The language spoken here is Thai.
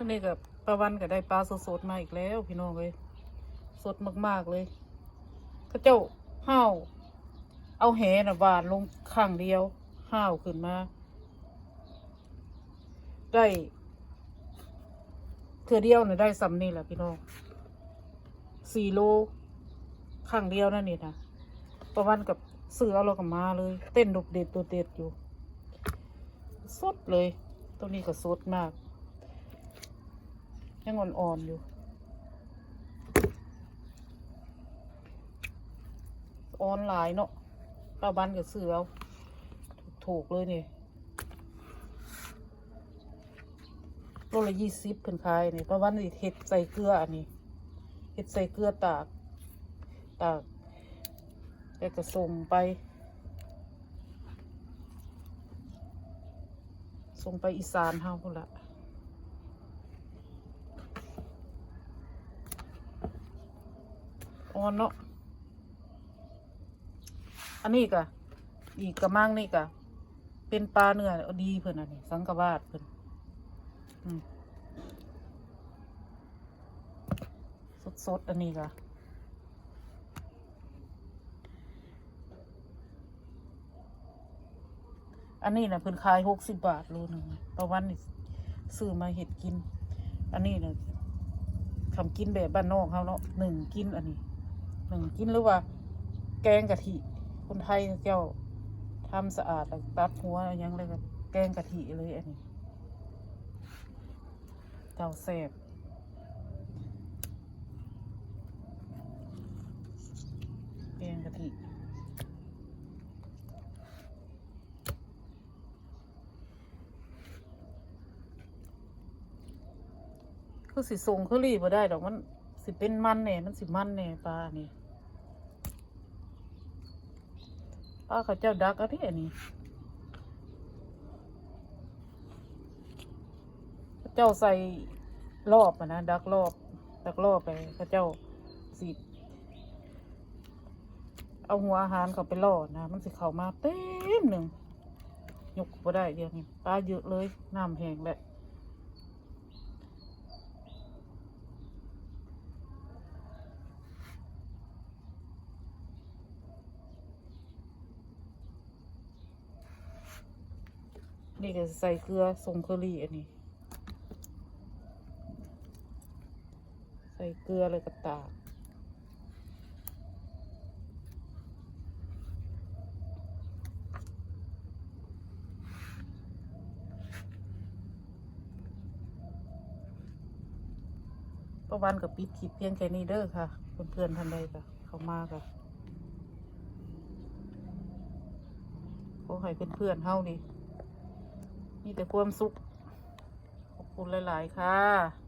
วันนี้กับปลาวันก็ได้ปลาสดๆมาอีกแล้ว พี่น้องเลยสดมากๆเลยข้าเจ้าห้าวเอาแหน่ะหวานลงข้างเดียวห้าวขึ้นมา ได้เทือเดียวเนี่ยได้สำนี่แหละพี่น้องสี่โลข้างเดียวนั่นนี่นะประวันกับเสือเอาเรากับมาเลย เต้นดุเด็ดตัวเด็ดอยู่สดเลยตัวนี้ก็สดมาก ยังอ่อนๆอยู่อ่อนหลายเนาะป้าบันกับเสือเอาถูกเลยนี่โลละยี่สิบเพิ่นขายนี่ป้าวันนี่เห็ดใส่เกลืออันนี้เห็ดใส่เกลือตากตากแล้วก็ส่งไปส่งไปอีสานเฮาพุ่นละ อ่อนเนาะ อันนี้ก็อีกกระมังนี่ก็เป็นปลาเนื้อดีเพิ่นอันนี้ สังกะวาดเพิ่นอืมสดๆอันนี้ก็อันนี้นะเพิ่นขายหกสิบบาทโลหนึ่งต่อวันนี่ซื้อมาเห็ดกิน อันนี้นะทำกินแบบบ้านนอกเขาเนาะหนึ่งกินอันนี้ หนึ่งกินหรือว่า แกงกะทิคนไทยเจ้าทำสะอาดแล้วตัดหัวอะไรยังเลยก็แกงกะทิเลยอันนี้ เจ้าแซ่บแกงกะทิคือสิส่งคือรีบ่ได้ดอกมันสิเป็นมันแน่มันสิมันแน่ปลานี่ ป้าเขาเจ้าดักอะไรอันนี้เขาเจ้าใส่รอบอะนะดักรอบ ดักรอบไปเขาเจ้าสิเอาหัวอาหารเขาไปล่อนะ มันสิเข้ามาเต็มหนึ่งยกบ่ได้เดียวนี้ปลาเยอะเลยน้ำแห้งแหละ นี่ก็ใส่เกลือทรงเคอรี่อันนี้ ใส่เกลือเลยกระตากประวันกับปิดคลิปเพียงแค่นี้เด้อค่ะ เพื่อนๆท่านใดค่ะเข้ามาค่ะขอให้เพื่อนๆเฮานี่ มีแต่ความสุข ขอบคุณหลาย ๆ ค่ะ